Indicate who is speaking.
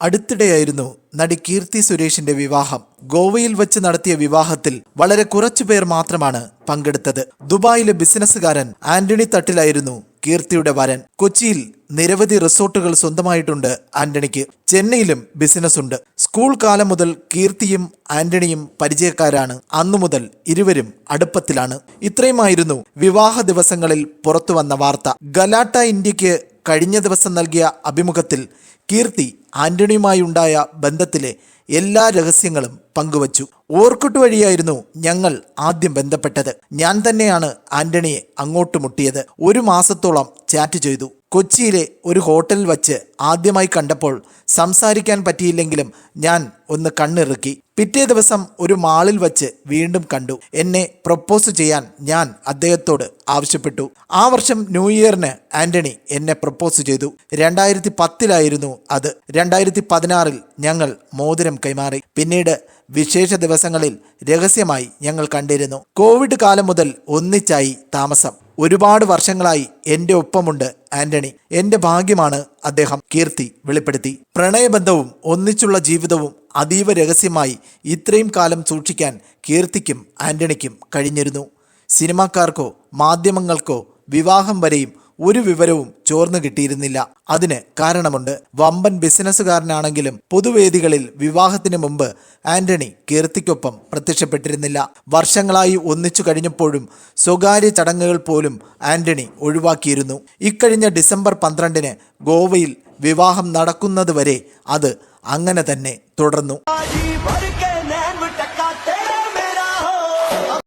Speaker 1: അടുത്തിടെയായിരുന്നു നടി കീർത്തി സുരേഷിന്റെ വിവാഹം. ഗോവയിൽ വെച്ച് നടത്തിയ വിവാഹത്തിൽ വളരെ കുറച്ചു പേർ മാത്രമാണ് പങ്കെടുത്തത്. ദുബായിലെ ബിസിനസ്സുകാരൻ ആന്റണി തട്ടിലായിരുന്നു കീർത്തിയുടെ വരൻ. കൊച്ചിയിൽ നിരവധി റിസോർട്ടുകൾ സ്വന്തമായിട്ടുണ്ട് ആന്റണിക്ക്. ചെന്നൈയിലും ബിസിനസ് ഉണ്ട് സ്കൂൾ കാലം മുതൽ കീർത്തിയും ആന്റണിയും പരിചയക്കാരാണ്. അന്നു മുതൽ ഇരുവരും അടുപ്പത്തിലാണ്. ഇത്രയുമായിരുന്നു വിവാഹ ദിവസങ്ങളിൽ പുറത്തു വന്ന വാർത്ത. ഗലാട്ട ഇന്ത്യയ്ക്ക് കഴിഞ്ഞ ദിവസം നൽകിയ അഭിമുഖത്തിൽ കീർത്തി ആന്റണിയുമായുണ്ടായ ബന്ധത്തിലെ എല്ലാ രഹസ്യങ്ങളും പങ്കുവച്ചു. ഓർക്കുട്ട് വഴിയായിരുന്നു ഞങ്ങൾ ആദ്യം ബന്ധപ്പെട്ടത്. ഞാൻ തന്നെയാണ് ആന്റണിയെ അങ്ങോട്ട് മുട്ടിയത്. ഒരു മാസത്തോളം ചാറ്റ് ചെയ്തു. കൊച്ചിയിലെ ഒരു ഹോട്ടലിൽ വച്ച് ആദ്യമായി കണ്ടപ്പോൾ സംസാരിക്കാൻ പറ്റിയില്ലെങ്കിലും ഞാൻ ഒന്ന് കണ്ണിറുക്കി. പിറ്റേ ദിവസം ഒരു മാളിൽ വച്ച് വീണ്ടും കണ്ടു. എന്നെ പ്രപ്പോസ് ചെയ്യാൻ ഞാൻ അദ്ദേഹത്തോട് ആവശ്യപ്പെട്ടു. ആ വർഷം ന്യൂ ഇയറിന് ആന്റണി എന്നെ പ്രപ്പോസ് ചെയ്തു. രണ്ടായിരത്തി പത്തിലായിരുന്നു അത്. രണ്ടായിരത്തി പതിനാറിൽ ഞങ്ങൾ മോതിരം കൈമാറി. പിന്നീട് വിശേഷ ദിവസങ്ങളിൽ രഹസ്യമായി ഞങ്ങൾ കണ്ടിരുന്നു. കോവിഡ് കാലം മുതൽ ഒന്നിച്ചായി താമസം. ഒരുപാട് വർഷങ്ങളായി എന്റെ ഒപ്പമുണ്ട് ആന്റണി. എന്റെ ഭാഗ്യമാണ് അദ്ദേഹം കീർത്തി വെളിപ്പെടുത്തി. പ്രണയബന്ധവും ഒന്നിച്ചുള്ള ജീവിതവും അതീവ രഹസ്യമായി ഇത്രയും കാലം സൂക്ഷിക്കാൻ കീർത്തിക്കും ആന്റണിക്കും കഴിഞ്ഞിരുന്നു. സിനിമാക്കാർക്കോ മാധ്യമങ്ങൾക്കോ വിവാഹം വരെയും ഒരു വിവരവും ചോർന്നു കിട്ടിയിരുന്നില്ല. അതിന് കാരണമുണ്ട്. വമ്പൻ ബിസിനസ്സുകാരനാണെങ്കിലും പൊതുവേദികളിൽ വിവാഹത്തിന് മുമ്പ് ആന്റണി കീർത്തിക്കൊപ്പം പ്രത്യക്ഷപ്പെട്ടിരുന്നില്ല. വർഷങ്ങളായി ഒന്നിച്ചു കഴിഞ്ഞപ്പോഴും സ്വകാര്യ ചടങ്ങുകൾ പോലും ആന്റണി ഒഴിവാക്കിയിരുന്നു. ഇക്കഴിഞ്ഞ ഡിസംബർ പന്ത്രണ്ടിന് ഗോവയിൽ വിവാഹം നടക്കുന്നതുവരെ അത് അങ്ങനെ തന്നെ തുടർന്നു.